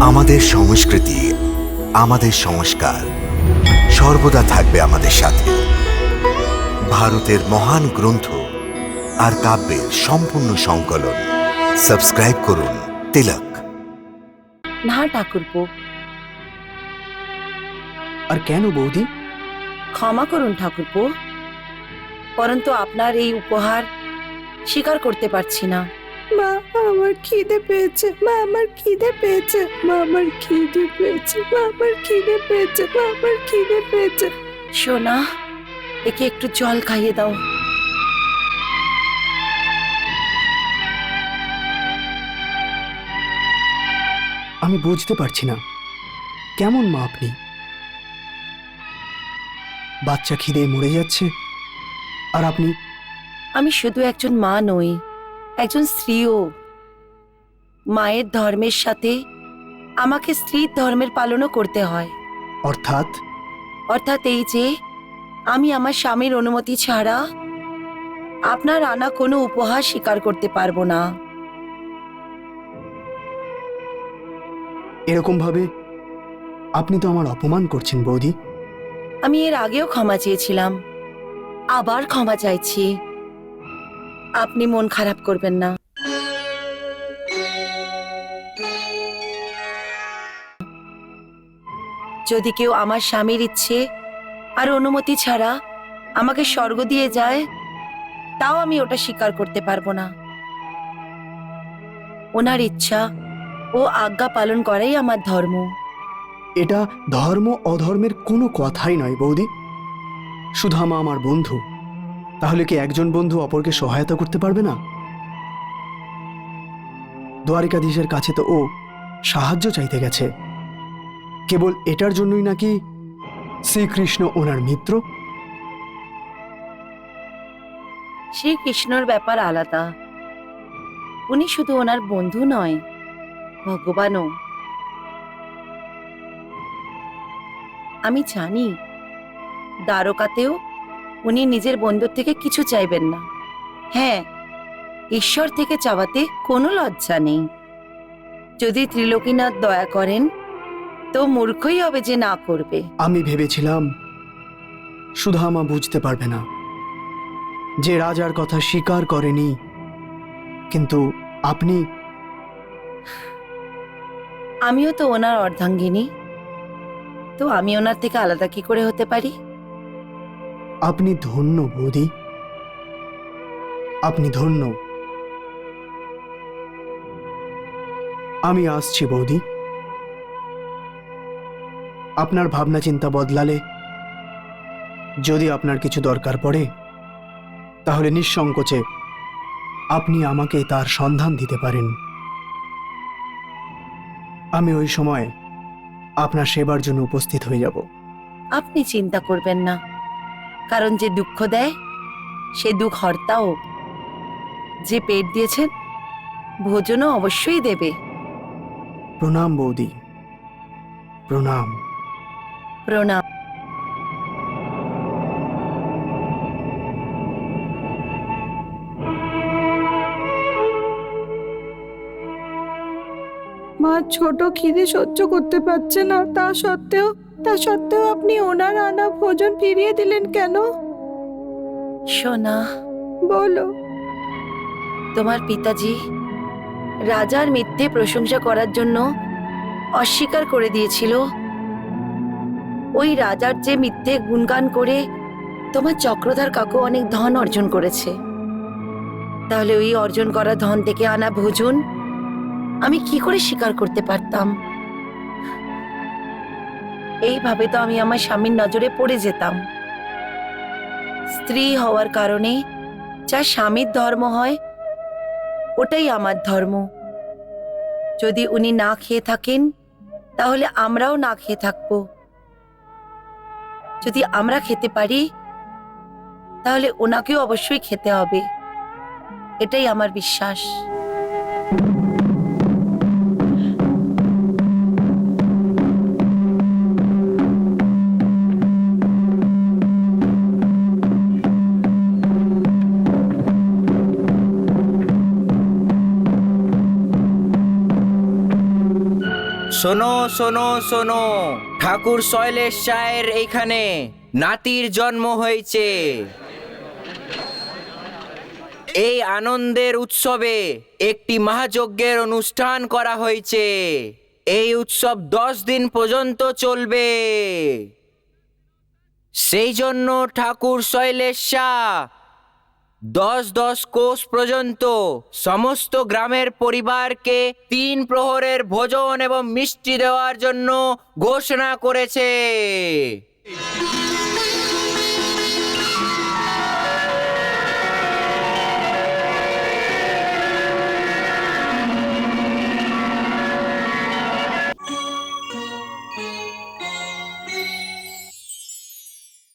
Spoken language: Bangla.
আমাদের সংস্কৃতি আমাদের সংস্কার সর্বদা থাকবে আমাদের সাথে। ভারতের মহান গ্রন্থ আর কাব্যের সম্পূর্ণ সংকলন। সাবস্ক্রাইব করুন তিলক। না ঠাকুরপো। আর কেন বৌদি? ক্ষমা করুন ঠাকুরপো। পরন্তু আপনার এই উপহার স্বীকার করতে পারছি না। মা আমার খিদে পেয়েছে। মা আমার খিদে পেয়েছে। মা আমার খিদে পেয়েছে। মা আমার খিদে পেয়েছে। মা আমার খিদে পেয়েছে। সোনা একে একটু জল খাইয়ে দাও। আমি বুঝতে পারছি না। কেমন মা আপনি? বাচ্চা খিদে মরে যাচ্ছে। আর আপনি? আমি শুধু একজন মা নই। একজন স্ত্রীও। মায়ের ধর্মের সাথে আমাকে স্ত্রীর ধর্মের পালনও করতে হয়। অর্থাৎ? অর্থাৎ এই যে আমি আমার স্বামীর অনুমতি ছাড়া আপনার আনা কোনো উপহার স্বীকার করতে পারব না। এরকম ভাবে আপনি তো আমার অপমান করছেন বৌদি। আমি এর আগেও ক্ষমা চেয়েছিলাম। আবার ক্ষমা চাইছি। আপনি মন খারাপ করবেন না। যদি কেউ আমার স্বামীর ইচ্ছে আর অনুমতি ছাড়া আমাকে স্বর্গ দিয়ে যায়, তাও আমি ওটা স্বীকার করতে পারব না। ওনার ইচ্ছা ও আজ্ঞা পালন করাই আমার ধর্ম। এটা ধর্ম অধর্মের কোনো কথাই নয় বৌদি। সুধামা আমার বন্ধু। তাহলে কি একজন বন্ধু অপরকে সহায়তা করতে পারবে না? দ্বারিকাধীশের কাছে তো ও সাহায্য চাইতে গেছে। কেবল এটার জন্যই নাকি শ্রীকৃষ্ণ ওনার মিত্র? শ্রীকৃষ্ণর ব্যাপার আলাদা। উনি শুধু ওনার বন্ধু নয়, ভগবানও। আমি জানি, দ্বারকাতেও উনি নিজের বন্ধুর থেকে কিছু চাইবেন না। হ্যাঁ ঈশ্বর থেকে চাওয়াতে কোনো লজ্জা নেই। যদি ত্রিলোকীনাথ দয়া করেন তো মূর্খই হবে যে না করবে। আমি ভেবেছিলাম সুধামা বুঝতে পারবে না যে রাজার কথা স্বীকার করেনি কিন্তু আপনি আমিও তো ওনার অর্ধাঙ্গিনী। তো আমি ওনার থেকে আলাদা কি করে হতে পারি? আপনি ধন্য বৌদি। আপনি ধন্য। আমি আসছি বৌদি। আপনার ভাবনা চিন্তা বদলালে যদি আপনার কিছু দরকার পড়ে, তাহলে নিঃসংকোচে আপনি আমাকে তার সন্ধান দিতে পারেন। আমি ওই সময় আপনার সেবার জন্য উপস্থিত হয়ে যাব। আপনি চিন্তা করবেন না। কারণ যে দুঃখ দেয় সে দুঃখ হর্তাও। যে পেট দিয়েছেন ভোজনও অবশ্যই দেবে। প্রণাম বৌদি। প্রণাম। প্রণাম। মা ছোট খিদে সহ্য করতে পারছে না তা সত্ত্বেও তা সত্ত্বেও আপনি ওনার আনা ভোজন ফিরিয়ে দিলেন কেন? সোনা। বলো। তোমার পিতাজি রাজার মিথ্যে প্রশংসা করার জন্য অস্বীকার করে দিয়েছিল। ওই রাজার যে মিথ্যে গুণগান করে তোমার চক্রধার কাকু অনেক ধন অর্জন করেছে। তাহলে ওই অর্জন করা ধন থেকে আনা ভোজন আমি কি করে স্বীকার করতে পারতাম? এইভাবে তো আমি আমার স্বামীর নজরে পড়ে যেতাম। স্ত্রী হওয়ার কারণে যা স্বামীর ধর্ম হয়, ওটাই আমার ধর্ম। যদি উনি না খেয়ে থাকেন, তাহলে আমরাও না খেয়ে থাকব। যদি আমরা খেতে পারি, তাহলে ওনাকেও অবশ্যই খেতে হবে। এটাই আমার বিশ্বাস। শোনো শোনো শোনো। ঠাকুর শৈলেশ শায়ের এইখানে নাতির জন্ম হয়েছে। এই আনন্দের উৎসবে একটি মহাযজ্ঞের অনুষ্ঠান করা হয়েছে। এই উৎসব দশ দিন পর্যন্ত চলবে। সেই জন্য ঠাকুর শৈলেশ শাহ দশ দশ কোষ পর্যন্ত সমস্ত গ্রামের পরিবারকে তিন প্রহরের ভোজন এবং মিষ্টি দেওয়ার জন্য ঘোষণা করেছে।